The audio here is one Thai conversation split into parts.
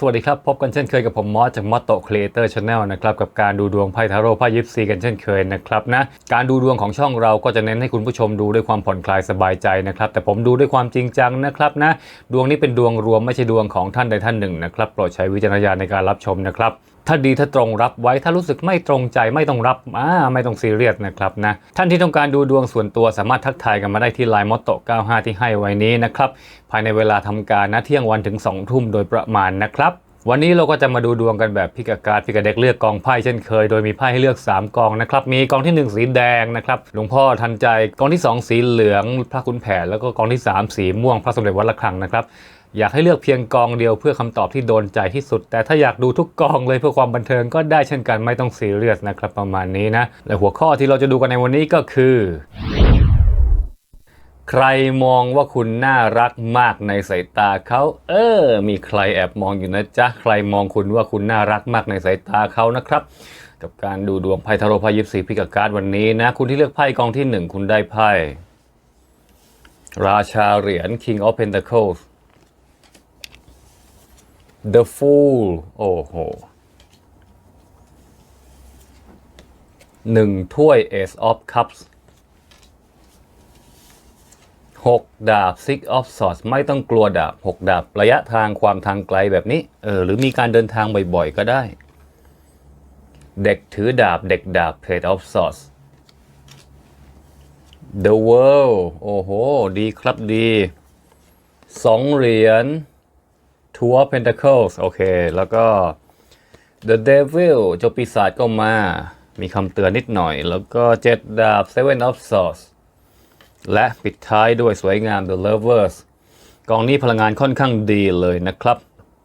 สวัสดีครับ พบกันเช่นเคยกับผมมอสจากมอสโตครีเอเตอร์ชาแนลนะครับกับการดูดวงไพ่ทาโร่ไพ่ยิปซีกันเช่นเคยนะครับนะการดูดวงของช่องเราก็จะเน้นให้คุณผู้ชมดูด้วยความผ่อนคลายสบายใจนะครับแต่ผมดูด้วยความจริงจังนะครับนะดวงนี้เป็นดวงรวมไม่ใช่ดวงของท่านใดท่านหนึ่งนะครับโปรดใช้วิจารณญาณในการรับชมนะครับ ถ้าดีถ้าตรงรับไว้ถ้ารู้สึกไม่ตรงใจไม่ต้องรับอ่าไม่ต้องซีเรียสนะครับนะท่านที่ต้องการดูดวงส่วนตัวสามารถทักทายกันมาได้ที่ไลน์มอตโต95 ที่ให้ไว้นี้นะครับภายในเวลาทำการนะเที่ยงวันถึง 2 ทุ่มโดยประมาณนะครับ วันนี้เราก็จะมาดูดวงกันแบบพิกาการดพิกาเด็กเลือกกองไพ่เช่นเคย โดยมีไพ่ให้เลือก 3 กองนะครับ มีกองทีหนึ่1 สีแดงนะครับหลวงพ่อทันใจกองที่ 2 สีเหลือง พระคุณแผนแล้วก็กองที่ 3 สีม่วงพระสมเด็จวัดระฆังนะครับอยากให้เลือกเพียงกองเดียวเพื่อคำตอบที่โดนใจที่สุด แต่ถ้าอยากดูทุกกองเลยเพื่อความบันเทิงก็ได้เช่นกันไม่ต้องซีเรียสนะครับประมาณนี้นะและหัวข้อที่เราจะดูกันในวันนี้ก็คือ ใครมองว่าคุณน่ารักมากในสายตาเขา เออ มีใครแอบมองอยู่นะจ๊ะ ใครมองคุณว่าคุณน่ารักมากในสายตาเขานะครับ กับการดูดวงไพ่ทาโร่ไพ่ยิปซีพิกาการ์ดวันนี้นะ คุณที่เลือกไพ่กองที่หนึ่งคุณได้ไพ่ ราชาเหรียญ King of Pentacles The Fool โอ้โหหนึ่งถ้วย Ace of Cups 6 ดาบ Six of Swords ไม่ต้องกลัวดาบ 6 ดาบระยะทางความทางไกลแบบนี้ เออ หรือมีการเดินทางบ่อยๆ ก็ได้ เด็กถือดาบ เด็กดาบ Page of Swords The World โอ้โห ดีครับดีสองเหรียญ Two of Pentacles โอเค แล้วก็ The Devil เจ้าปีศาจก็มา มีคำเตือนนิดหน่อย แล้วก็เจ็ดดาบ Seven of Swords และปิดท้ายด้วยสวยงาม The Lovers กองนี้พลังงานค่อนข้างดีเลยนะครับ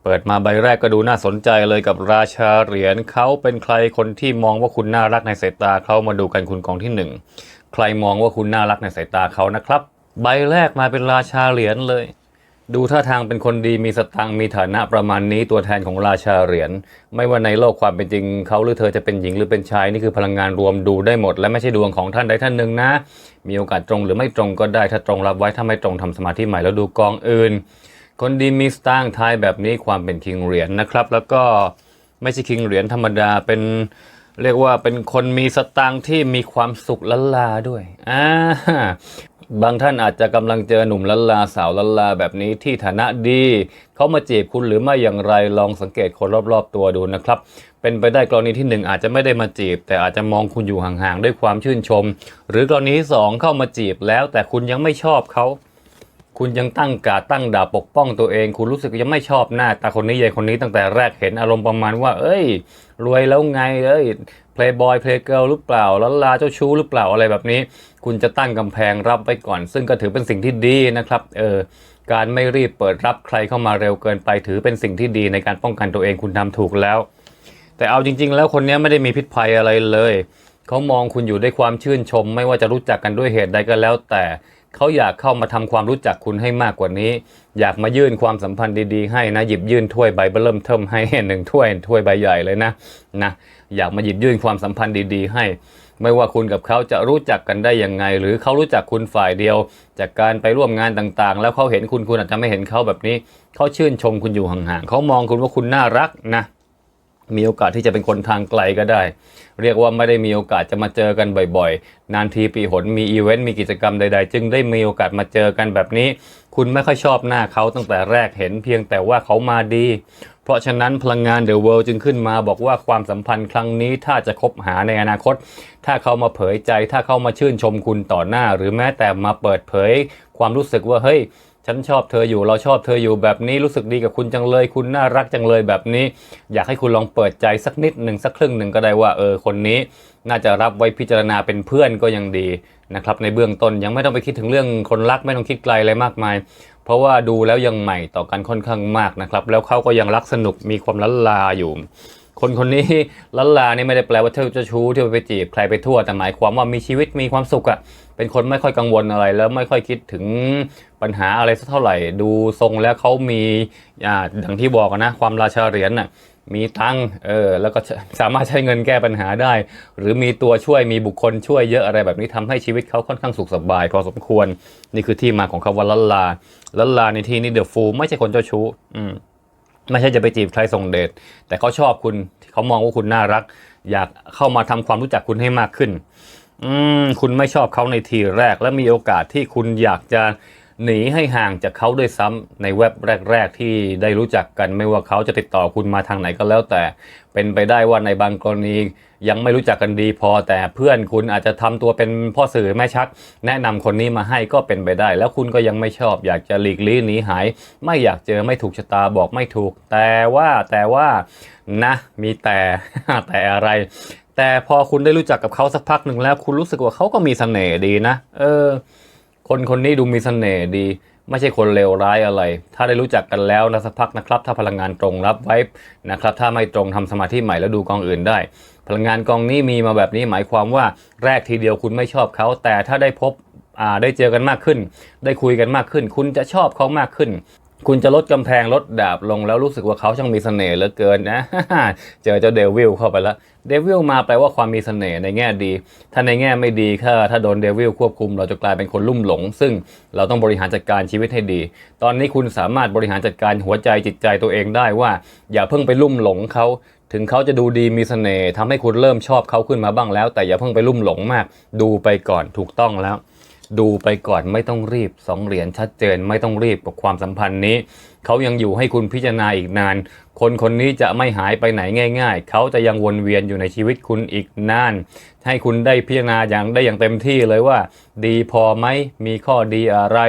เปิดมาใบแรกก็ดูน่าสนใจเลยกับราชาเหรียญเขาเป็นใครคนที่มองว่าคุณน่ารักในสายตาเขามาดูกันคุณกองที่หนึ่งใครมองว่าคุณน่ารักในสายตาเขานะครับ ใบแรกมาเป็นราชาเหรียญเลย ดูท่าทางเป็นคนดีมีสตังมีฐานะประมาณนี้ตัวแทนของราชาเหรียญไม่ว่าในโลกความเป็นจริงเขาหรือเธอจะเป็นหญิงหรือเป็นชายนี่คือพลังงานรวมดูได้หมด และไม่ใช่ดวงของท่านใดท่านหนึ่งนะ มีโอกาสตรงหรือไม่ตรงก็ได้ถ้าตรงรับไว้ถ้าไม่ตรงทำสมาธิใหม่แล้วดูกองอื่น คนดีมีสตางทายแบบนี้ความเป็นคิงเหรียญนะครับ แล้วก็ไม่ใช่คิงเหรียญธรรมดาเป็นเรียกว่าเป็นคนมีสตางค์ที่มีความสุขละลาด้วย อ่า บางท่านอาจจะกำลังเจอหนุ่มละลาสาวละลาแบบนี้ที่ฐานะดีเขามาจีบคุณหรือไม่อย่างไรลองสังเกตคนรอบๆตัวดูนะครับ เป็นไปได้กรณีที่หนึ่งอาจจะไม่ได้มาจีบ แต่อาจจะมองคุณอยู่ห่างๆด้วยความชื่นชม หรือกรณีที่สองเข้ามาจีบแล้วแต่คุณยังไม่ชอบเขาคุณยังตั้งกาตั้งดาปกป้องตัวเอง คุณรู้สึกยังไม่ชอบหน้าตาคนนี้ยายคนนี้ตั้งแต่แรกเห็นอารมณ์ประมาณว่า เอ้ย รวยแล้วไงเอ้ยเพลย์บอยเพลย์เกิลหรือเปล่าล้ลาเจ้าชู้หรือเปล่าอะไรแบบนี้ คุณจะตั้งกำแพงรับไว้ก่อน ซึ่งก็ถือเป็นสิ่งที่ดีนะครับเออการไม่รีบเปิดรับใครเข้ามาเร็วเกินไป ถือเป็นสิ่งที่ดีในการป้องกันตัวเองคุณทำถูกแล้ว แต่เอาจริง ๆ แล้วคนนี้ไม่ได้มีพิษภัยอะไรเลย เขามองคุณอยู่ด้วยความชื่นชม ไม่ว่าจะรู้จักกันด้วยเหตุใดก็แล้วแต่ เขาอยากเข้ามาทำความรู้จักคุณให้มากกว่านี้ อยากมายื่นความสัมพันธ์ดีๆ ให้นะหยิบยื่นถ้วยใบเบิ่มเทิมให้หนึ่งถ้วยถ้วยใบใหญ่เลยนะนะอยากมาหยิบยื่นความสัมพันธ์ดีๆ ให้ ไม่ว่าคุณกับเขาจะรู้จักกันได้ยังไง หรือเขารู้จักคุณฝ่ายเดียว จากการไปร่วมงานต่างๆ แล้วเขาเห็นคุณคุณอาจจะไม่เห็นเขาแบบนี้เขาชื่นชมคุณอยู่ห่างๆเขามองคุณว่าคุณน่ารักนะ มีโอกาสที่จะเป็นคนทางไกลก็ได้ เรียกว่าไม่ได้มีโอกาสจะมาเจอกันบ่อยๆ นานทีปีหนมีอีเวนต์มีกิจกรรมใดๆ จึงได้มีโอกาสมาเจอกันแบบนี้ คุณไม่ค่อยชอบหน้าเขาตั้งแต่แรกเห็นเพียงแต่ว่าเขามาดี เพราะฉะนั้นพลังงานเดอะเวิลด์จึงขึ้นมาบอกว่าความสัมพันธ์ครั้งนี้ถ้าจะคบหาในอนาคต ถ้าเขามาเผยใจ ถ้าเขามาชื่นชมคุณต่อหน้า หรือแม้แต่มาเปิดเผย ความรู้สึกว่าเฮ้ย ฉันชอบเธออยู่เราชอบเธออยู่แบบนี้รู้สึกดีกับคุณจังเลย คุณน่ารักจังเลยแบบนี้ อยากให้คุณลองเปิดใจสักนิดหนึ่งสักครึ่งหนึ่งก็ได้ว่าเออคนนี้ น่าจะรับไว้พิจารณาเป็นเพื่อนก็ยังดีนะครับในเบื้องต้นยังไม่ต้องไปคิดถึงเรื่องคนรักไม่ต้องคิดไกลอะไรมากมาย เพราะว่าดูแล้วยังใหม่ต่อกันค่อนข้างมากนะครับแล้วเขาก็ยังรักสนุกมีความละลาอยู่คนคนนี้ละลานี่ไม่ได้แปลว่าเธอจะชู้ที่ไปจีบใครไปทั่วแต่หมายความว่ามีชีวิตมีความสุขอะ เป็นคนไม่ค่อยกังวลอะไร แล้วไม่ค่อยคิดถึงปัญหาอะไรสักเท่าไหร่ ดูทรงแล้วเขามีอ่าอย่างที่บอกนะ ความราชาเหรียญน่ะมีตังเออแล้วก็สามารถใช้เงินแก้ปัญหาได้ หรือมีตัวช่วยมีบุคคลช่วยเยอะอะไรแบบนี้ทำให้ชีวิตเขาค่อนข้างสุขสบาย พอสมควรนี่คือที่มาของคำว่าละลาละลาในที่นี้เดอะฟูไม่ใช่คนเจ้าชู้อืมไม่ใช่จะไปจีบใครส่งเดท แต่เขาชอบคุณเขามองว่าคุณน่ารัก อยากเข้ามาทำความรู้จักคุณให้มากขึ้น อืมคุณไม่ชอบเขาในทีแรก และมีโอกาสที่คุณอยากจะหนีให้ห่างจากเขาด้วยซ้ำในเว็บแรก ๆ ที่ได้รู้จักกันไม่ว่าเขาจะติดต่อคุณมาทางไหนก็แล้วแต่ เป็นไปได้ว่าในบางกรณียังไม่รู้จักกันดีพอ แต่เพื่อนคุณอาจจะทำตัวเป็นพ่อสื่อแม่ชัก แนะนำคนนี้มาให้ก็เป็นไปได้ แล้วคุณก็ยังไม่ชอบ อยากจะหลีกลี่หนีหาย ไม่อยากเจอไม่ถูกชะตาบอกไม่ถูก แต่ว่าแต่ว่านะ มีแต่แต่อะไร แต่พอคุณได้รู้จักกับเขาสักพักหนึ่งแล้ว คุณรู้สึกว่าเขาก็มีเสน่ห์ดีนะ เออ คนคนนี้ดูมีเสน่ห์ดี ไม่ใช่คนเลวร้ายอะไร ถ้าได้รู้จักกันแล้วนะสักพักนะครับ ถ้าพลังงานตรงรับไว้นะครับ ถ้าไม่ตรงทำสมาธิใหม่แล้วดูกองอื่นได้ พลังงานกองนี้มีมาแบบนี้หมายความว่าแรกทีเดียวคุณไม่ชอบเขา แต่ถ้าได้พบอ่าได้เจอกันมากขึ้น ได้คุยกันมากขึ้น คุณจะชอบเขามากขึ้น คุณจะลดกำแพงลดดาบลงแล้วรู้สึกว่าเขาช่างมีเสน่ห์เหลือเกินนะ เจอเจ้าเดวิลเข้าไปแล้วเดวิลมาแปลว่าความมีเสน่ห์ในแง่ดี ถ้าในแง่ไม่ดีถ้าถ้าโดนเดวิลควบคุม เราจะกลายเป็นคนลุ่มหลง ซึ่งเราต้องบริหารจัดการชีวิตให้ดี ตอนนี้คุณสามารถบริหารจัดการหัวใจจิตใจตัวเองได้ว่า อย่าเพิ่งไปลุ่มหลงเขาถึงเขาจะดูดีมีเสน่ห์ทำให้คุณเริ่มชอบเขาขึ้นมาบ้างแล้ว แต่อย่าเพิ่งไปลุ่มหลงมาก ดูไปก่อนถูกต้องแล้ว ดูไปก่อนไม่ต้องรีบสองเหรียญชัดเจนไม่ต้องรีบกับความสัมพันธ์นี้ เขายังอยู่ให้คุณพิจารณาอีกนาน คนคนนี้จะไม่หายไปไหนง่าย ๆ เขาจะยังวนเวียนอยู่ในชีวิตคุณอีกนาน ให้คุณได้พิจารณาอย่างได้อย่างเต็มที่เลยว่า ดีพอไหมมีข้อดีอะไร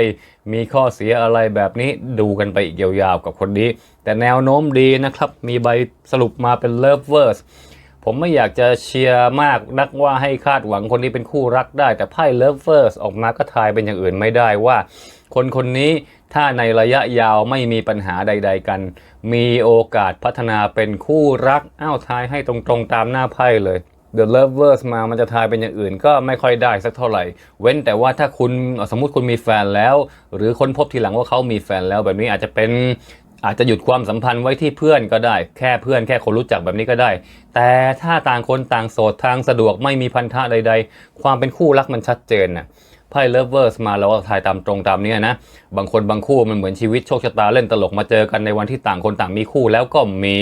มีข้อเสียอะไรแบบนี้ดูกันไปอีกยาวๆกับคนนี้ แต่แนวโน้มดีนะครับมีใบสรุปมาเป็น lovers ผมไม่อยากจะเชียร์มากนักว่าให้คาดหวังคนนี้เป็นคู่รักได้ แต่ไพ่ lovers ออกมาก็ทายเป็นอย่างอื่นไม่ได้ว่า คนคนนี้ถ้าในระยะยาวไม่มีปัญหาใด ๆ กัน มีโอกาสพัฒนาเป็นคู่รักอ้าวทายให้ตรงๆตามหน้าไพ่เลย The Lovers มา มันจะทายเป็นอย่างอื่นก็ไม่ค่อยได้สักเท่าไหร่ เว้นแต่ว่าถ้าคุณสมมุติคุณมีแฟนแล้ว หรือค้นพบทีหลังว่าเขามีแฟนแล้วแบบนี้อาจจะเป็น อาจจะหยุดความสัมพันธ์ไว้ที่เพื่อนก็ได้ แค่เพื่อนแค่คนรู้จักแบบนี้ก็ได้ แต่ถ้าต่างคนต่างโสดทางสะดวกไม่มีพันธะใด ๆ ความเป็นคู่รักมันชัดเจนน่ะ ไพ่เลเวอร์สมาแล้วก็ทายตามตรงตามเนี้ยนะ บางคนบางคู่มันเหมือนชีวิตโชคชะตาเล่นตลกมาเจอกันในวันที่ต่างคนต่างมีคู่แล้วก็มี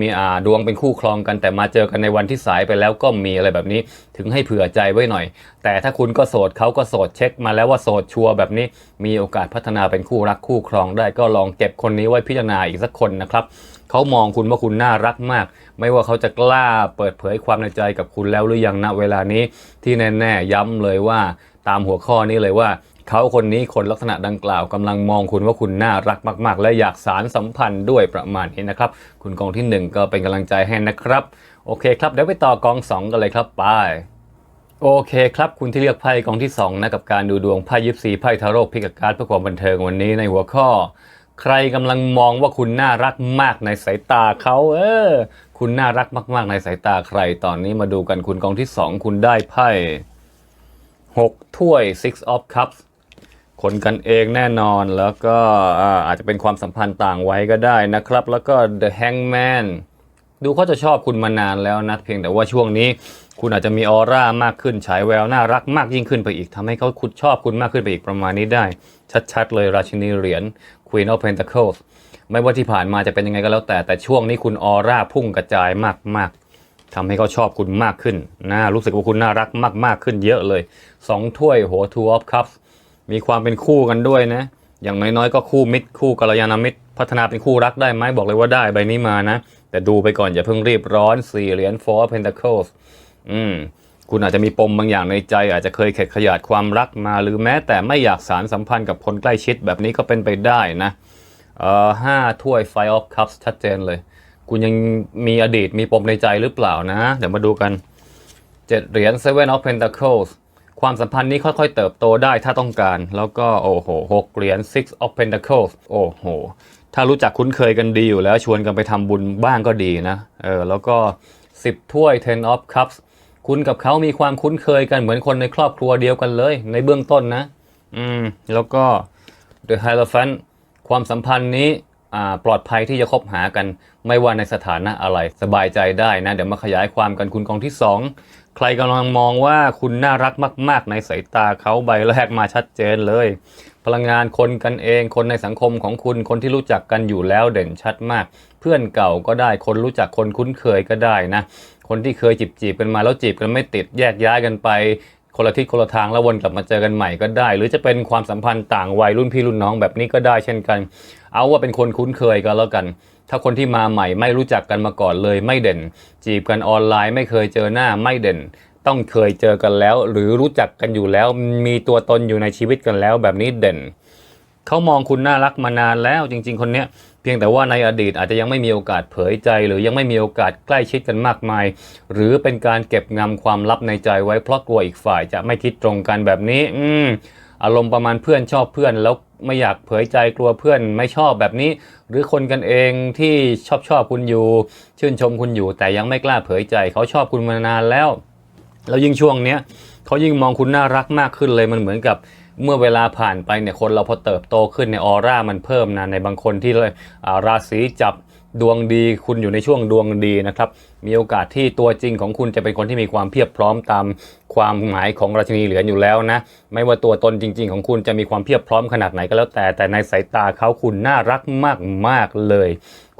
มีอ่าดวงเป็นคู่ครองกันแต่มาเจอกันในวันที่สายไปแล้วก็มีอะไรแบบนี้ถึงให้เผื่อใจไว้หน่อย แต่ถ้าคุณก็โสดเขาก็โสดเช็คมาแล้วว่าโสดชัวร์แบบนี้ มีโอกาสพัฒนาเป็นคู่รักคู่ครองได้ก็ลองเก็บคนนี้ไว้พิจารณาอีกสักคนนะครับเขามองคุณว่าคุณน่ารักมาก ไม่ว่าเขาจะกล้าเปิดเผยความในใจกับคุณแล้วหรือยังณเวลานี้ที่แน่ๆย้ำเลยว่า ตามหัวข้อนี้เลยว่า เขาคนนี้คนลักษณะดังกล่าวกำลังมองคุณว่าคุณน่ารักมาก ๆ และอยากสารสัมพันธ์ด้วยประมาณนี้นะครับ คุณกองที่หนึ่งก็เป็นกำลังใจให้นะครับ โอเคครับเดี๋ยวไปต่อกองสองกันเลยครับไปโอเคครับ คุณที่เลือกไพ่กองที่ 2 นะ กับการดูดวงไพ่ยิปซีไพ่ทาโร่พิกการ์ดเพื่อความบันเทิงวันนี้ในหัวข้อ ใครกำลังมองว่าคุณน่ารักมากในสายตาเขาเออ คุณน่ารักมาก ๆ ในสายตาใครตอนนี้มาดูกันคุณกองที่ 2 คุณได้ไพ่ 6 ถ้วย six of cups คนกันเองแน่นอนแล้วก็อาจจะเป็นความสัมพันธ์ต่างไวัยก็ได้นะครับ แล้วก็ the hangman ดูเขาจะชอบคุณมานานแล้วนะเพียงแต่ว่าช่วงนี้ คุณอาจจะมีออร่ามากขึ้นฉายแววน่ารักมากยิ่งขึ้นไปอีกทำให้เขาคุณชอบคุณมากขึ้นไปอีกประมาณนี้ได้ ชัดๆ เลยราชินีเหรียญ Queen of Pentacles ไม่ว่าที่ผ่านมาจะเป็นยังไงก็แล้วแต่แต่ช่วงนี้คุณออร่าพุ่งกระจายมากๆ ทำให้เขาชอบคุณมากขึ้นน่ารู้สึกว่าคุณน่ารักมาก ๆ ขึ้นเยอะเลยสองถ้วยโห Two of Cups มีความเป็นคู่กันด้วยนะ อย่างน้อยๆก็คู่มิตรคู่กัลยาณมิตร พัฒนาเป็นคู่รักได้ไหมบอกเลยว่าได้ใบนี้มานะ แต่ดูไปก่อนอย่าเพิ่งรีบร้อนสี่เหรียญ four pentacles อืมคุณอาจจะมีปมบางอย่างในใจ อาจจะเคยเข็ดขยาดความรักมา หรือแม้แต่ไม่อยากสารสัมพันธ์กับคนใกล้ชิดแบบนี้ก็เป็นไปได้นะเอ่อห้าถ้วย five of cups ชัดเจนเลย คุณยังมีอดีตมีปมในใจหรือเปล่านะ เดี๋ยวมาดูกันเจ็ดเหรียญ seven of pentacles ความสัมพันธ์นี้ค่อยๆเติบโตได้ถ้าต้องการ แล้วก็โอ้โหหกเหรียญ six of pentacles โอ้โห ถ้ารู้จักคุ้นเคยกันดีอยู่แล้วชวนกันไปทำบุญบ้างก็ดีนะ เออ แล้วก็สิบถ้วย ten of cups คุณกับเขามีความคุ้นเคยกันเหมือนคนในครอบครัวเดียวกันเลย ในเบื้องต้นนะ อืม แล้วก็ The Hierophant ความสัมพันธ์นี้ ปลอดภัยที่จะคบหากัน ไม่ว่าในสถานะอะไรสบายใจได้นะเดี๋ยวมาขยายความกันคุณกองที่ 2 ใครกำลังมองว่าคุณน่ารักมาก ๆ ในสายตาเขาใบแรกมาชัดเจนเลย พลังงานคนกันเองคนในสังคมของคุณคนที่รู้จักกันอยู่แล้วเด่นชัดมาก เพื่อนเก่าก็ได้คนรู้จักคนคุ้นเคยก็ได้นะคนที่เคยจีบจีบๆกันมาแล้วจีบกันไม่ติดแยกย้ายกันไปคนละทิศคนละทางแล้ววนกลับมาเจอกันใหม่ก็ได้ หรือจะเป็นความสัมพันธ์ต่างวัยรุ่นพี่รุ่นน้องแบบนี้ก็ได้เช่นกัน เอาว่าเป็นคนคุ้นเคยกันแล้วกัน ถ้าคนที่มาใหม่ไม่รู้จักกันมาก่อนเลยไม่เด่น จีบกันออนไลน์ไม่เคยเจอหน้าไม่เด่น ต้องเคยเจอกันแล้ว หรือรู้จักกันอยู่แล้ว มีตัวตนอยู่ในชีวิตกันแล้วแบบนี้เด่นเขามองคุณน่ารักมานานแล้วจริง ๆ คนเนี้ยเพียงแต่ว่าในอดีตอาจจะยังไม่มีโอกาสเผยใจ หรือยังไม่มีโอกาสใกล้ชิดกันมากมาย หรือเป็นการเก็บงำความลับในใจไว้เพราะกลัวอีกฝ่ายจะไม่คิดตรงกันแบบนี้ อืมอารมณ์ประมาณเพื่อนชอบเพื่อนแล้ว ไม่อยากเผยใจกลัวเพื่อนไม่ชอบแบบนี้ หรือคนกันเองที่ชอบชอบคุณอยู่ ชื่นชมคุณอยู่ แต่ยังไม่กล้าเผยใจ เขาชอบคุณมานานแล้ว แล้วยิ่งช่วงเนี้ยเขายิ่งมองคุณน่ารักมากขึ้นเลยมันเหมือนกับเมื่อเวลาผ่านไปเนี่ยคนเราพอเติบโตขึ้นในออร่ามันเพิ่มนะในบางคนที่ราศีจับ ดวงดีคุณอยู่ในช่วงดวงดีนะครับ มีโอกาสที่ตัวจริงของคุณจะเป็นคนที่มีความเพียบพร้อมตามความหมายของราชินีเหรียญอยู่แล้วนะ ไม่ว่าตัวตนจริง ๆ ของคุณจะมีความเพียบพร้อมขนาดไหนก็แล้วแต่แต่ในสายตาเขาคุณน่ารักมากๆเลย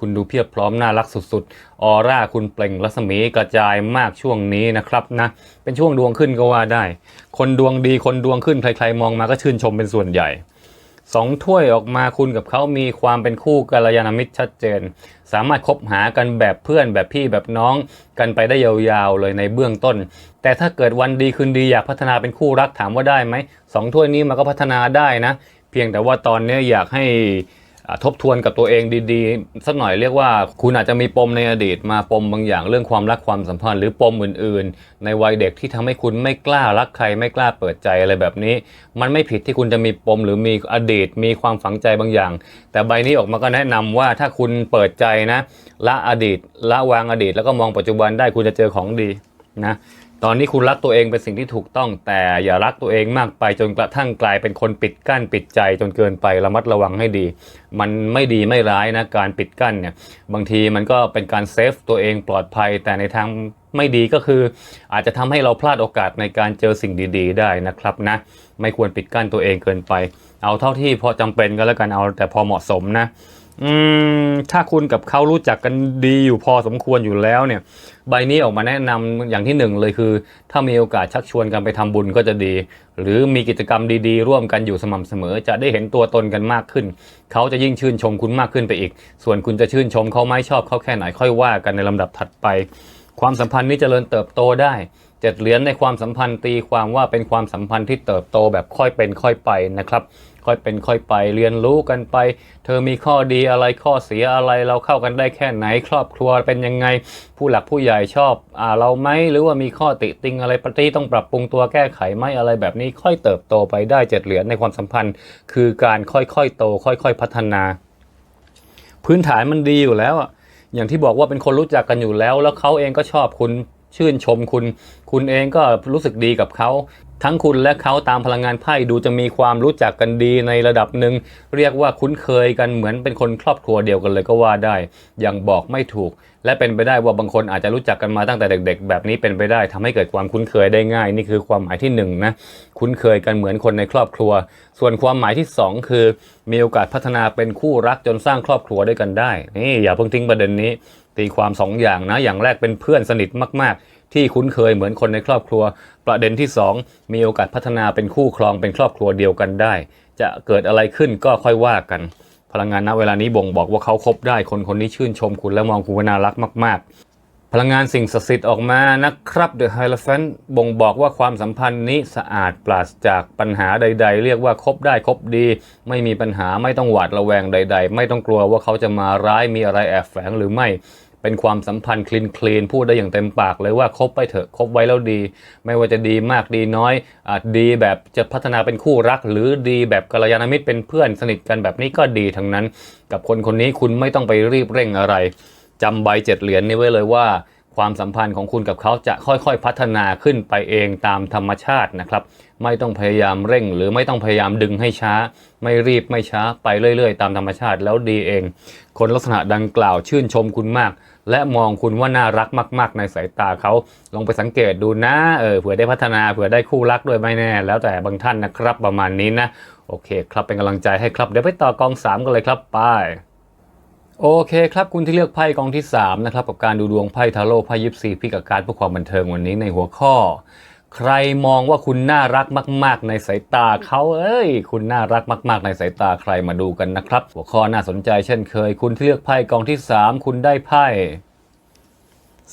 คุณดูเพียบพร้อมน่ารักสุดๆออร่าคุณเปล่งรัศมีกระจายมากช่วงนี้นะครับนะเป็นช่วงดวงขึ้นก็ว่าได้ คนดวงดีคนดวงขึ้นใครๆมองมาก็ชื่นชมเป็นส่วนใหญ่ สองถ้วยออกมาคุณกับเขามีความเป็นคู่กัลยาณมิตรชัดเจน สามารถคบหากันแบบเพื่อนแบบพี่แบบน้องกันไปได้ยาวๆเลยในเบื้องต้น แต่ถ้าเกิดวันดีคืนดีอยากพัฒนาเป็นคู่รักถามว่าได้ไหมสองถ้วยนี้มันก็พัฒนาได้นะ เพียงแต่ว่าตอนนี้อยากให้ ทบทวนกับตัวเองดีๆ สักหน่อยเรียกว่า คุณอาจจะมีปมในอดีตมาปมบางอย่างเรื่องความรักความสัมพันธ์ หรือปมอื่น ๆ ในวัยเด็กที่ทำให้คุณไม่กล้ารักใครไม่กล้าเปิดใจอะไรแบบนี้ มันไม่ผิดที่คุณจะมีปมหรือมีอดีต มีความฝังใจบางอย่าง แต่ใบนี้ออกมาก็แนะนำว่าถ้าคุณเปิดใจนะละอดีตละวางอดีต แล้วก็มองปัจจุบันได้คุณจะเจอของดีนะ ตอนนี้คุณรักตัวเองเป็นสิ่งที่ถูกต้อง แต่อย่ารักตัวเองมากไปจนกระทั่งกลายเป็นคนปิดกั้นปิดใจจนเกินไประมัดระวังให้ดี มันไม่ดีไม่ร้ายนะการปิดกั้นเนี่ยบางทีมันก็เป็นการเซฟตัวเองปลอดภัย แต่ในทางไม่ดีก็คือ อาจจะทำให้เราพลาดโอกาสในการเจอสิ่งดี ๆ ได้นะครับนะไม่ควรปิดกั้นตัวเองเกินไป เอาเท่าที่พอจำเป็นก็แล้วกันเอาแต่พอเหมาะสมนะอืมถ้าคุณกับเขารู้จักกันดีอยู่พอสมควรอยู่แล้วเนี่ย ใบนี้ออกมาแนะนำอย่างที่หนึ่งเลยคือ ถ้ามีโอกาสชักชวนกันไปทำบุญก็จะดี หรือมีกิจกรรมดีๆ ร่วมกันอยู่สม่ำเสมอ จะได้เห็นตัวตนกันมากขึ้น เขาจะยิ่งชื่นชมคุณมากขึ้นไปอีก ส่วนคุณจะชื่นชมเขาไหม่ชอบเขาแค่ไหนค่อยว่ากันในลำดับถัดไป ความสัมพันธ์นี้เจริญเติบโตได้เจ็ดเหรียญในความสัมพันธ์ตีความว่าเป็นความสัมพันธ์ที่เติบโตแบบค่อยเป็นค่อยไปนะครับ ค่อยเป็นค่อยไปเรียนรู้กันไป เธอมีข้อดีอะไรข้อเสียอะไรเราเข้ากันได้แค่ไหน ครอบครัวเป็นยังไง ผู้หลักผู้ใหญ่ชอบอ่าเราไหมหรือว่ามีข้อติติงอะไรปฏิต้องปรับปรุงตัวแก้ไขไหมอะไรแบบนี้ค่อยเติบโตไปได้เจ็ดเหรียญในความสัมพันธ์ คือการค่อยๆโต ค่อย ๆ พัฒนา พื้นฐานมันดีอยู่แล้วอะอย่างที่บอกว่าเป็นคนรู้จักกันอยู่แล้ว แล้วเขาเองก็ชอบคุณชื่นชมคุณ คุณเองก็รู้สึกดีกับเขา ทั้งคุณและเขาตามพลังงานไพ่ดูจะมีความรู้จักกันดีในระดับหนึ่งเรียกว่าคุ้นเคยกันเหมือนเป็นคนครอบครัวเดียวกันเลยก็ว่าได้ย่างบอกไม่ถูก และเป็นไปได้ว่าบางคนอาจจะรู้จักกันมาตั้งแต่เด็ก ๆ แบบนี้เป็นไปได้ทำให้เกิดความคุ้นเคยได้ง่าย นี่คือความหมายที่หนึ่งนะคุ้นเคยกันเหมือนคนในครอบครัว ส่วนความหมายที่สองคือ มีโอกาสพัฒนาเป็นคู่รักจนสร้างครอบครัวด้วยกันได้นี่อย่าเพิ่งทิ้งประเด็นนี้ตีความสองอย่างนะอย่างแรกเป็นเพื่อนสนิทมากๆ ที่คุ้นเคยเหมือนคนในครอบครัว ประเด็นที่สองมีโอกาสพัฒนาเป็นคู่ครองเป็นครอบครัวเดียวกันได้ จะเกิดอะไรขึ้นก็ค่อยว่ากัน พลังงานณเวลานี้บ่งบอกว่าเขาคบได้คนคนนี้ชื่นชมคุณและมองคุณว่าน่ารักมาก ๆ พลังงานสิ่งศักดิ์สิทธิ์ออกมานะครับ The Hierophant บ่งบอกว่าความสัมพันธ์นี้สะอาดปราศจากปัญหาใด ๆ เรียกว่าคบได้คบดี ไม่มีปัญหาไม่ต้องหวาดระแวงใด ๆ ไม่ต้องกลัวว่าเขาจะมาร้ายมีอะไรแอบแฝงหรือไม่ เป็นความสัมพันธ์คลีนคลีนพูดได้อย่างเต็มปากเลยว่าคบไปเถอะคบไว้แล้วดี ไม่ว่าจะดีมากดีน้อยอดีแบบจะพัฒนาเป็นคู่รัก หรือดีแบบกัลยาณมิตรเป็นเพื่อนสนิทกันแบบนี้ก็ดีทั้งนั้น กับคนคนนี้คุณไม่ต้องไปรีบเร่งอะไรจำใบเจ็ดเหรียญนี้ไว้เลยว่า ความสัมพันธ์ของคุณกับเขาจะค่อยๆพัฒนาขึ้นไปเองตามธรรมชาตินะครับ ไม่ต้องพยายามเร่ง หรือไม่ต้องพยายามดึงให้ช้า ไม่รีบไม่ช้าไปเรื่อย ๆ ตามธรรมชาติแล้วดีเอง คนลักษณะดังกล่าวชื่นชมคุณมาก และมองคุณว่าน่ารักมาก ๆ ในสายตาเขาลองไปสังเกตดูนะเออเผื่อได้พัฒนาเผื่อได้คู่รักด้วยไม่แน่ แล้วแต่บางท่านนะครับประมาณนี้นะ โอเคครับเป็นกำลังใจให้ครับ เดี๋ยวไปต่อกองสามกันเลยครับไปโอเคครับคุณที่เลือกไพ่กองที่3นะครับกับการดูดวงไพ่ทาโร่ไพ่ยิปซีพิกบการเพื่อความบันเทิงวันนี้ในหัวข้อ ใครมองว่าคุณน่ารักมาก ๆ ในสายตาเขาเอ้ย คุณน่ารักมาก ๆ ในสายตาใครมาดูกันนะครับ หัวข้อน่าสนใจเช่นเคย คุณเลือกไพ่กองที่ 3 คุณได้ไพ่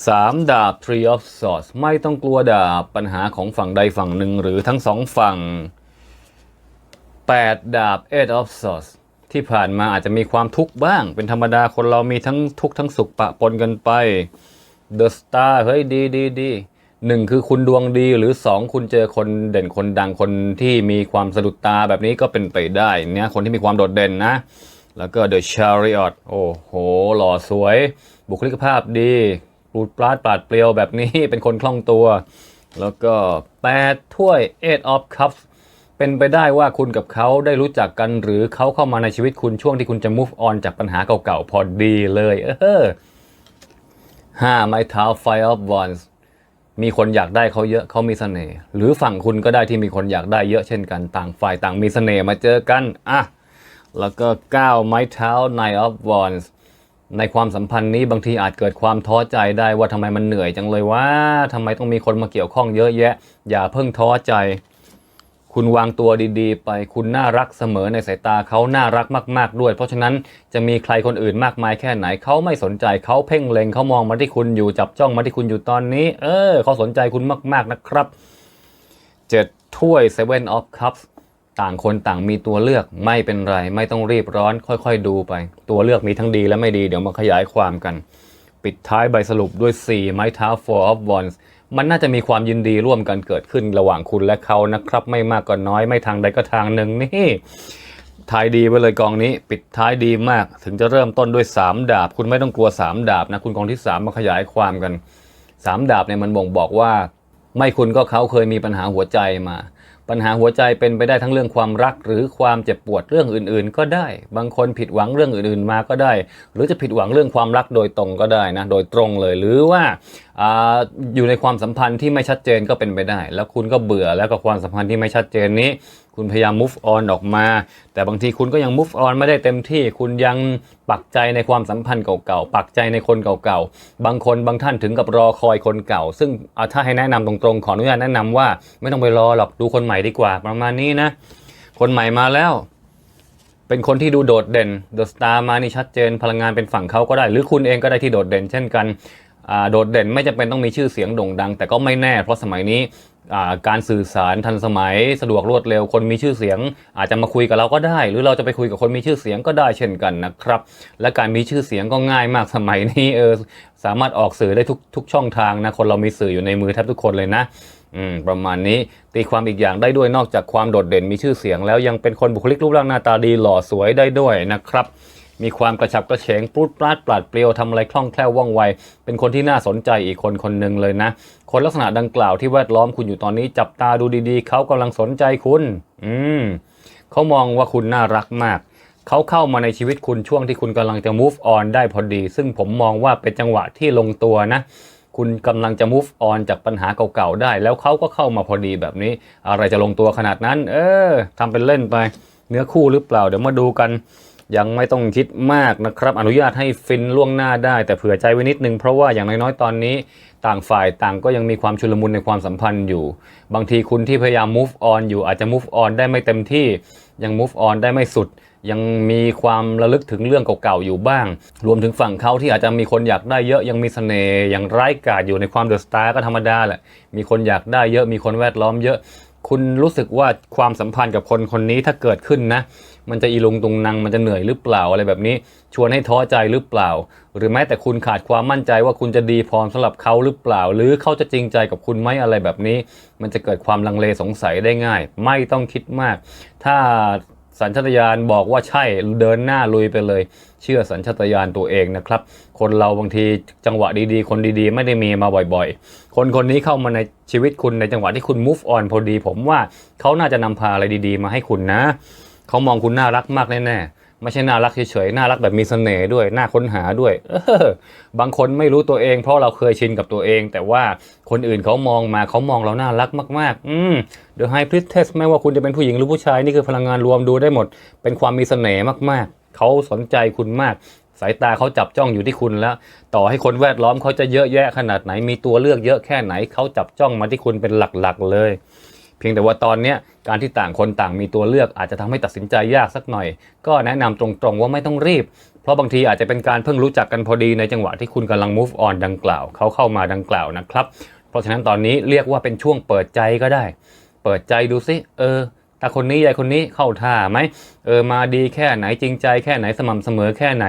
สามดาบ Three of Swords ไม่ต้องกลัวดาบปัญหาของฝั่งใดฝั่งหนึ่งหรือทั้งสองฝั่ง 8 ดาบ Eight of Swords ที่ผ่านมาอาจจะมีความทุกข์บ้าง เป็นธรรมดาคนเรามีทั้งทุกข์ทั้งสุขปะปนกันไป The Star เฮ้ยดีดีดี หนึ่งคือคุณดวงดีหรือ2คุณเจอคนเด่นคนดังคนที่มีความสะดุดตาแบบนี้ก็เป็นไปได้เนี่ยคนที่มีความโดดเด่นนะ แล้วก็ The Chariot โอ้โห หล่อสวย บุคลิกภาพดีปูดปราดปาดเปรียวแบบนี้เป็นคนคล่องตัว แล้วก็8ถ้วย Eight of Cups เป็นไปได้ว่าคุณกับเขาได้รู้จักกันหรือเขาเข้ามาในชีวิตคุณช่วงที่คุณจะ move on จากปัญหาเก่าๆ พอดีเลย เออห้าไม้เท้า Fire of Wands มีคนอยากได้เขาเยอะเขามีเสน่ห์หรือฝั่งคุณก็ได้ที่มีคนอยากได้เยอะเช่นกันต่างฝ่ายต่างมีเสน่ห์มาเจอกันอะแล้วก็9ไม้เท้า Nine of Wands ในความสัมพันธ์นี้บางทีอาจเกิดความท้อใจได้ว่าทำไมมันเหนื่อยจังเลยว่าทำไมต้องมีคนมาเกี่ยวข้องเยอะแยะ อย่าเพิ่งท้อใจ คุณวางตัวดีๆ ไปคุณน่ารักเสมอในสายตาเขาน่ารักมากๆด้วย เพราะฉะนั้นจะมีใครคนอื่นมากมายแค่ไหนเขาไม่สนใจเขาเพ่งเล็งเขามองมาที่คุณอยู่จับจ้องมาที่คุณอยู่ตอนนี้ เออเขาสนใจคุณมากๆนะครับเจ็ดถ้วย Seven of Cups ต่างคนต่างมีตัวเลือกไม่เป็นไร ไม่ต้องรีบร้อน ค่อยๆดูไป ตัวเลือกมีทั้งดีและไม่ดีเดี๋ยวมาขยายความกัน ปิดท้ายใบสรุปด้วย 4 ไม้เท้า Four of Wands มันน่าจะมีความยินดีร่วมกันเกิดขึ้นระหว่างคุณและเขานะครับ ไม่มากก็น้อยไม่ทางใดก็ทางหนึ่งนี่ทายดีไปเลยกองนี้ ปิดท้ายดีมาก ถึงจะเริ่มต้นด้วย 3 ดาบ คุณไม่ต้องกลัว 3 ดาบนะคุณกองที่ 3 มาขยายความกัน 3 ดาบเนี่ยมันบ่งบอกว่า ไม่คุณก็เขาเคยมีปัญหาหัวใจมา ปัญหาหัวใจเป็นไปได้ทั้งเรื่องความรัก หรือความเจ็บปวดเรื่องอื่น ๆ ก็ได้ บางคนผิดหวังเรื่องอื่น ๆ มาก็ได้ หรือจะผิดหวังเรื่องความรักโดยตรงก็ได้นะ โดยตรงเลย หรือว่าออยู่ในความสัมพันธ์ที่ไม่ชัดเจนก็เป็นไปได้ แล้วคุณก็เบื่อแล้วกับความสัมพันธ์ที่ไม่ชัดเจนนี้ คุณพยายาม move on ออกมา แต่บางทีคุณก็ยัง move on ไม่ได้เต็มที่ คุณยังปักใจในความสัมพันธ์เก่าๆ ปักใจในคนเก่าๆ บางคนบางท่านถึงกับรอคอยคนเก่า ซึ่งถ้าให้แนะนำตรงๆ ขออนุญาตแนะนำว่า ไม่ต้องไปรอหรอก ดูคนใหม่ดีกว่า ประมาณนี้นะ คนใหม่มาแล้ว เป็นคนที่ดูโดดเด่น The Star มานี่ชัดเจน พลังงานเป็นฝั่งเขาก็ได้ หรือคุณเองก็ได้ที่โดดเด่น เช่นกัน โดดเด่นไม่จำเป็นต้องมีชื่อเสียงโด่งดัง แต่ก็ไม่แน่เพราะสมัยนี้อ่าการสื่อสารทันสมัยสะดวกรวดเร็วคนมีชื่อเสียง อาจจะมาคุยกับเราก็ได้ หรือเราจะไปคุยกับคนมีชื่อเสียงก็ได้เช่นกันนะครับ และการมีชื่อเสียงก็ง่ายมากสมัยนี้เออสามารถออกสื่อได้ทุกทุกช่องทางนะคนเรามีสื่ออยู่ในมือแทบทุกคนเลยนะอืมประมาณนี้ตีความอีกอย่างได้ด้วยนอกจากความโดดเด่นมีชื่อเสียง แล้วยังเป็นคนบุคลิกรูปร่างหน้าตาดีหล่อสวยได้ด้วยนะครับ มีความกระฉับกระเฉงปลุดปลาดปลาดเปรียวทำอะไรคล่องแคล่วว่องไว เป็นคนที่น่าสนใจอีกคนคนหนึ่งเลยนะ คนลักษณะดังกล่าวที่แวดล้อมคุณอยู่ตอนนี้ จับตาดูดีๆ เขากำลังสนใจคุณ อืมเขามองว่าคุณน่ารักมาก เขาเข้ามาในชีวิตคุณช่วงที่คุณกำลังจะ move on ได้พอดี ซึ่งผมมองว่าเป็นจังหวะที่ลงตัวนะคุณกำลังจะ move on จากปัญหาเก่าๆได้ แล้วเขาก็เข้ามาพอดีแบบนี้ อะไรจะลงตัวขนาดนั้น เออทำเป็นเล่นไป เนื้อคู่หรือเปล่า เดี๋ยวมาดูกัน ยังไม่ต้องคิดมากนะครับ อนุญาตให้ฟินล่วงหน้าได้ แต่เผื่อใจไว้นิดนึง เพราะว่าอย่างน้อยๆ ตอนนี้ต่างฝ่ายต่างก็ยังมีความชุลมุนในความสัมพันธ์อยู่ บางทีคุณที่พยายาม move on อยู่อาจจะ move on ได้ไม่เต็มที่ ยัง move on ได้ไม่สุด ยังมีความระลึกถึงเรื่องเก่าๆอยู่บ้าง รวมถึงฝั่งเขาที่อาจจะมีคนอยากได้เยอะยังมีเสน่ห์ยังไร้กาดอยู่ในความเดอะสตาร์ก็ธรรมดาแหละมีคนอยากได้เยอะมีคนแวดล้อมเยอะ คุณรู้สึกว่าความสัมพันธ์กับคนคนนี้ถ้าเกิดขึ้นนะ มันจะอีลงตุงนังมันจะเหนื่อยหรือเปล่าอะไรแบบนี้ ชวนให้ท้อใจหรือเปล่า หรือแม้แต่คุณขาดความมั่นใจว่าคุณจะดีพอสำหรับเขาหรือเปล่า หรือเขาจะจริงใจกับคุณไหมอะไรแบบนี้ มันจะเกิดความลังเลสงสัยได้ง่าย ไม่ต้องคิดมาก ถ้าสัญชาตญาณบอกว่าใช่เดินหน้าลุยไปเลย เชื่อสัญชาตญาณตัวเองนะครับ คนเราบางทีจังหวะดีๆ คนดีๆ ไม่ได้มีมาบ่อยๆ คนคนนี้เข้ามาในชีวิตคุณในจังหวะที่คุณ move on พอดี ผมว่าเขาน่าจะนำพาอะไรดีๆ มาให้คุณนะ เขามองคุณน่ารักมากแน่ๆ ไม่ใช่น่ารักเฉยๆ น่ารักแบบมีเสน่ห์ด้วย น่าค้นหาด้วย เออบางคนไม่รู้ตัวเอง เพราะเราเคยชินกับตัวเอง แต่ว่าคนอื่นเขามองมาเขามองเราน่ารักมาก ๆ อืม The High Priestess ไม่ว่าคุณจะเป็นผู้หญิงหรือผู้ชาย นี่คือพลังงานรวมดูได้หมด เป็นความมีเสน่ห์มากๆ เขาสนใจคุณมากสายตาเขาจับจ้องอยู่ที่คุณแล้ว ต่อให้คนแวดล้อมเขาจะเยอะแยะขนาดไหนมีตัวเลือกเยอะแค่ไหนเขาจับจ้องมาที่คุณเป็นหลักๆเลย เพียงแต่ว่าตอนเนี้ย การที่ต่างคนต่างมีตัวเลือกอาจจะทำให้ตัดสินใจยากสักหน่อย ก็แนะนำตรงๆว่าไม่ต้องรีบ เพราะบางทีอาจจะเป็นการเพิ่งรู้จักกันพอดีในจังหวะที่คุณกำลัง move on ดังกล่าวเขาเข้ามาดังกล่าวนะครับ เพราะฉะนั้นตอนนี้เรียกว่าเป็นช่วงเปิดใจก็ได้ เปิดใจดูซิเออ ตาคนนี้ยายคนนี้เข้าท่าไหมเออมาดีแค่ไหนจริงใจแค่ไหนสม่ำเสมอแค่ไหน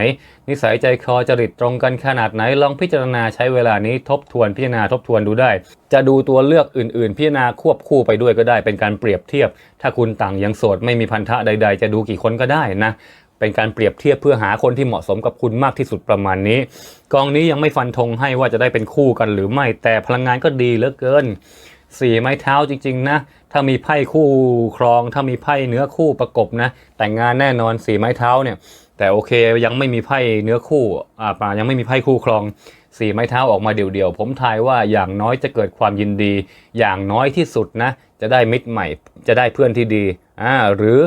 นิสัยใจคอจริตตรงกันขนาดไหนลองพิจารณาใช้เวลานี้ทบทวนพิจารณาทบทวนดูได้ จะดูตัวเลือกอื่น ๆ พิจารณาควบคู่ไปด้วยก็ได้ เป็นการเปรียบเทียบ ถ้าคุณต่างยังโสดไม่มีพันธะใด ๆ จะดูกี่คนก็ได้นะเป็นการเปรียบเทียบเพื่อหาคนที่เหมาะสมกับคุณมากที่สุดประมาณนี้ กองนี้ยังไม่ฟันธงให้ว่าจะได้เป็นคู่กันหรือไม่แต่พลังงานก็ดีเหลือเกิน สี่ไม้เท้าจริงๆนะ ถ้ามีไพ่คู่ครอง ถ้ามีไพ่เนื้อคู่ประกบนะ แต่งงานแน่นอนสี่ไม้เท้าเนี่ย แต่โอเคยังไม่มีไพ่เนื้อคู่อ่าป่ายังไม่มีไพ่คู่ครองสี่ไม้เท้าออกมาเดี่ยวๆ ผมทายว่าอย่างน้อยจะเกิดความยินดี อย่างน้อยที่สุดนะ จะได้มิตรใหม่ จะได้เพื่อนที่ดีอ่าหรือ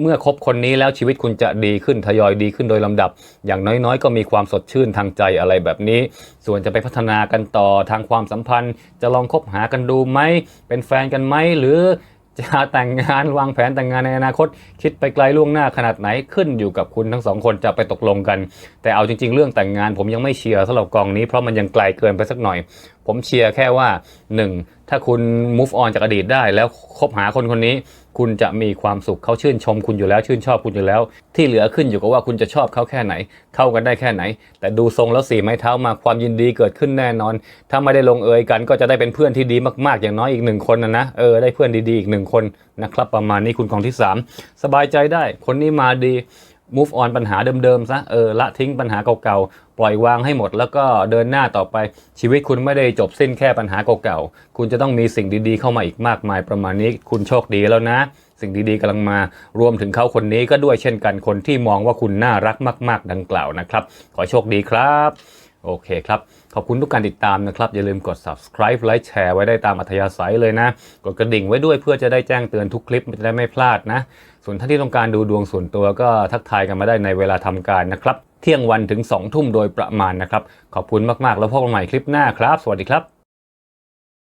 เมื่อคบคนนี้แล้วชีวิตคุณจะดีขึ้นทยอยดีขึ้นโดยลำดับ อย่างน้อยๆ ก็มีความสดชื่นทางใจอะไรแบบนี้ ส่วนจะไปพัฒนากันต่อทางความสัมพันธ์ จะลองคบหากันดูไหม เป็นแฟนกันไหมหรือจะแต่งงานวางแผนแต่งงานในอนาคต คิดไปไกลล่วงหน้าขนาดไหนขึ้นอยู่กับคุณทั้งสองคนจะไปตกลงกัน แต่เอาจริง ๆ เรื่องแต่งงานผมยังไม่เชียร์สำหรับกองนี้เพราะมันยังไกลเกินไปสักหน่อย ผมเชียร์แค่ว่า 1. ถ้าคุณ move on จากอดีตได้แล้วคบหาคนคนนี้ คุณจะมีความสุขเขาชื่นชมคุณอยู่แล้วชื่นชอบคุณอยู่แล้ว ที่เหลือขึ้นอยู่กับว่าคุณจะชอบเขาแค่ไหน เข้ากันได้แค่ไหน แต่ดูทรงแล้วสี่ไม้เท้ามาความยินดีเกิดขึ้นแน่นอน ถ้าไม่ได้ลงเอยกันก็จะได้เป็นเพื่อนที่ดีมากๆ อย่างน้อยอีกหนึ่งคนนะนะเออได้เพื่อนดีๆอีกหนึ่งคนนะครับประมาณนี้คุณกองที่สามสบายใจได้คนนี้มาดี move on ปัญหาเดิมๆซะเออละทิ้งปัญหาเก่าๆ ปล่อยวางให้หมด แล้วก็เดินหน้าต่อไปชีวิตคุณไม่ได้จบสิ้นแค่ปัญหาเก่าๆ คุณจะต้องมีสิ่งดีๆเข้ามาอีกมากมายประมาณนี้ คุณโชคดีแล้วนะ สิ่งดีๆกำลังมารวมถึงเขาคนนี้ก็ด้วยเช่นกันคนที่มองว่าคุณน่ารักมาก ๆ ดังกล่าวนะครับ ขอโชคดีครับโอเคครับ ขอบคุณทุกการติดตามนะครับ อย่าลืมกด subscribe ไลค์แชร์ไว้ได้ตามอัธยาศัยเลยนะ กดกระดิ่งไว้ด้วยเพื่อจะได้แจ้งเตือนทุกคลิปจะได้ไม่พลาดนะ ส่วนท่านที่ต้องการดูดวงส่วนตัวก็ทักทายกันมาได้ในเวลาทำการนะครับ เที่ยงวันถึง2ทุ่มโดยประมาณนะครับ ขอบคุณมากๆ แล้วพบกันใหม่คลิปหน้าครับ สวัสดีครับ